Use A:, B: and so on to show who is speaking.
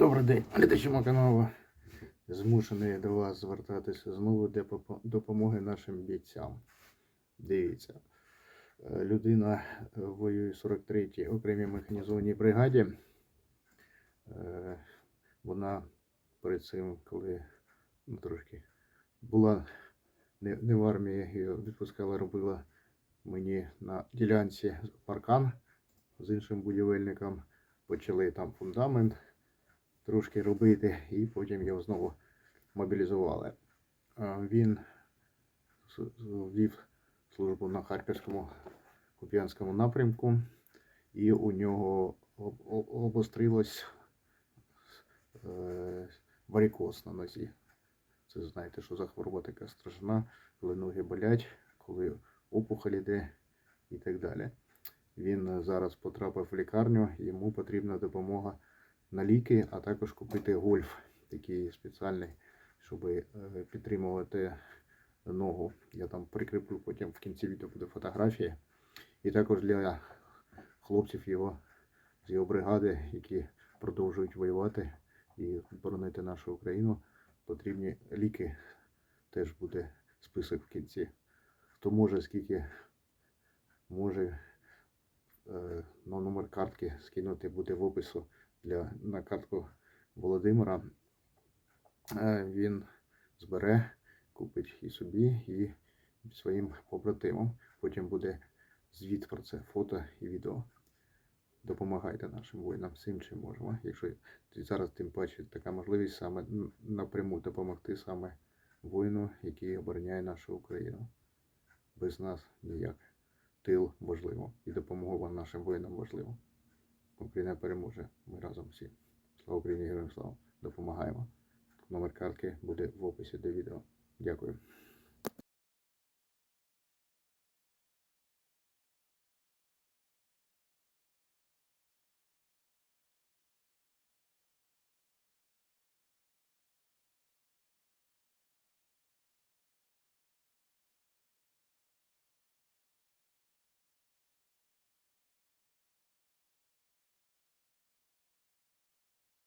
A: Добрий день, глядачі каналу. Змушений до вас звертатися знову для допомоги нашим бійцям. Дивіться, е, людина е, воює 43-й окремій механізованій бригаді. Е, Вона перед цим, коли ну, трошки була не, не в армії, її відпускала, робила мені на ділянці паркан з іншим будівельником. Почали там фундамент трошки робити, і потім його знову мобілізували. Він вів службу на Харківському Куп'янському напрямку, і у нього обострилось е, варикоз на нозі. Це знаєте, що за хвороба така страшна, коли ноги болять, коли опухоль іде і так далі. Він зараз потрапив в лікарню, йому потрібна допомога на ліки, а також купити гольф, такий спеціальний, щоб е, підтримувати ногу. Я там прикріплю потім в кінці відео буде фотографії. І також для хлопців його з його бригади, які продовжують воювати і боронити нашу Україну, потрібні ліки. Теж буде список в кінці. Хто може, скільки може е, на номер картки скинути буде в опису для, на картку Володимира. Е, Він збере, купить і собі, і своїм побратимам. Потім буде звіт про це, фото і відео. Допомагайте нашим воїнам всім, чим можемо. Якщо зараз тим паче така можливість саме напряму допомогти саме воїну, який обороняє нашу Україну. Без нас ніяк. Тил важливо і допомога нашим воїнам важливо. Україна переможе. Ми разом всі. Слава Україні, героям слава! Допомагаємо. Номер картки буде в описі до відео. Дякую.